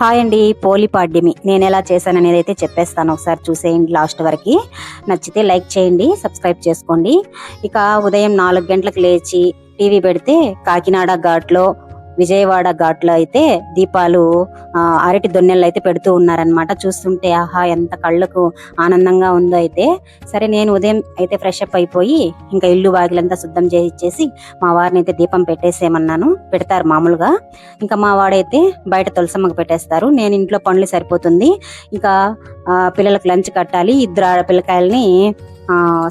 Hi అండి పోలిపాడ్యమి నేను ఎలా చేశాను అనేది అయితే చెప్పేస్తాను ఒకసారి చూసేయండి లాస్ట్ వరకు. నచ్చితే లైక్ చేయండి సబ్స్క్రైబ్ చేసుకోండి. ఇక ఉదయం నాలుగు గంటలకు లేచి టీవీ పెడితే కాకినాడ ఘాట్లో విజయవాడ ఘాట్లో అయితే దీపాలు అరటి దొన్నెలు అయితే పెడుతూ ఉన్నారనమాట చూస్తుంటే ఆహా ఎంత కళ్ళకు ఆనందంగా ఉందో అయితే. సరే నేను ఉదయం అయితే ఫ్రెష్ అప్ అయిపోయి ఇంకా ఇల్లు వాగిలంతా శుద్ధం చేసి ఇచ్చేసి మా వారిని అయితే దీపం పెట్టేసేయమన్నాను. పెడతారు మామూలుగా. ఇంకా మా వాడైతే బయట తులసమ్మకు పెట్టేస్తారు. నేను ఇంట్లో పనులు సరిపోతుంది. ఇంకా పిల్లలకు లంచ్ కట్టాలి. ఇద్దరు ఆడపిల్లకాయలని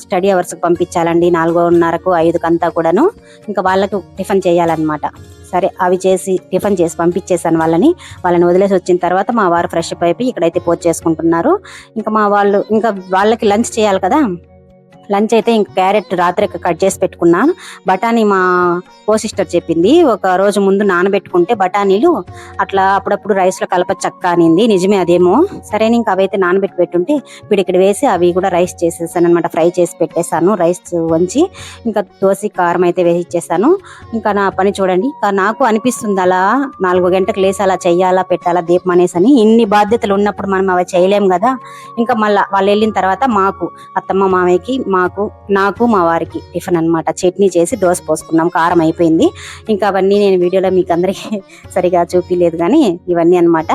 స్టడీ అవర్స్కి పంపించాలండి. నాలుగున్నరకు ఐదుకంతా కూడాను. ఇంకా వాళ్ళకు టిఫిన్ చేయాలన్నమాట. సరే అవి చేసి టిఫిన్ చేసి పంపించేసాను వాళ్ళని. వాళ్ళని వదిలేసి వచ్చిన తర్వాత మా వారు ఫ్రెష్ అప్ అయిపోయి ఇక్కడైతే పోస్ట్ చేసుకుంటున్నారు. ఇంకా మా వాళ్ళు ఇంకా వాళ్ళకి లంచ్ చేయాలి కదా? లంచ్ అయితే ఇంక క్యారెట్ రాత్రి కట్ చేసి పెట్టుకున్నాను బఠానీ మా కో సిస్టర్ చెప్పింది. ఒక రోజు ముందు నానబెట్టుకుంటే బఠానీలు అట్లా అప్పుడప్పుడు రైస్లో కలప చక్క అనింది. నిజమే అదేమో. సరే ఇంకా అవైతే నానబెట్టి పెట్టుంటే ఇప్పుడు ఇక్కడ వేసి అవి కూడా రైస్ చేసేసాను అనమాట ఫ్రై చేసి పెట్టేశాను. రైస్ వంచి ఇంకా దోశ కారం అయితే వేసి ఇచ్చేసాను ఇంకా నా పని చూడండి. ఇంకా నాకు అనిపిస్తుంది అలా నాలుగు గంటలకు లేసి అలా చెయ్యాలా పెట్టాలా దీపం అనేసి అని. ఇన్ని బాధ్యతలు ఉన్నప్పుడు మనం అవి చేయలేం కదా. ఇంకా మళ్ళా వాళ్ళు వెళ్ళిన తర్వాత మాకు అత్తమ్మ మామయ్యకి మాకు నాకు మా వారికి టిఫిన్ అన్నమాట. చట్నీ చేసి దోశ పోసుకున్నాం. కారం అయిపోయింది. ఇంకా అవన్నీ నేను వీడియోలో మీకు అందరికీ సరిగా చూపించలేదు కానీ ఇవన్నీ అన్నమాట.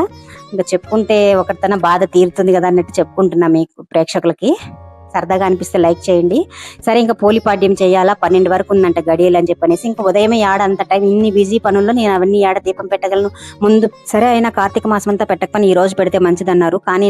ఇంకా చెప్పుకుంటే ఒకరితన బాధ తీరుతుంది కదా అన్నట్టు చెప్పుకుంటున్నా మీకు ప్రేక్షకులకి. సరదాగా అనిపిస్తే లైక్ చేయండి. సరే ఇంకా పోలిపాడ్యం చేయాలా? పన్నెండు వరకు ఉందంట గడియలు అని చెప్పనేసి. ఇంకా ఉదయమే ఏడ అంత టైం ఇన్ని బిజీ పనుల్లో నేను అవన్నీ ఏడ దీపం పెట్టగలను? ముందు సరే అయినా కార్తీక మాసం అంతా పెట్టకపోయినా ఈ రోజు పెడితే మంచిదన్నారు. కానీ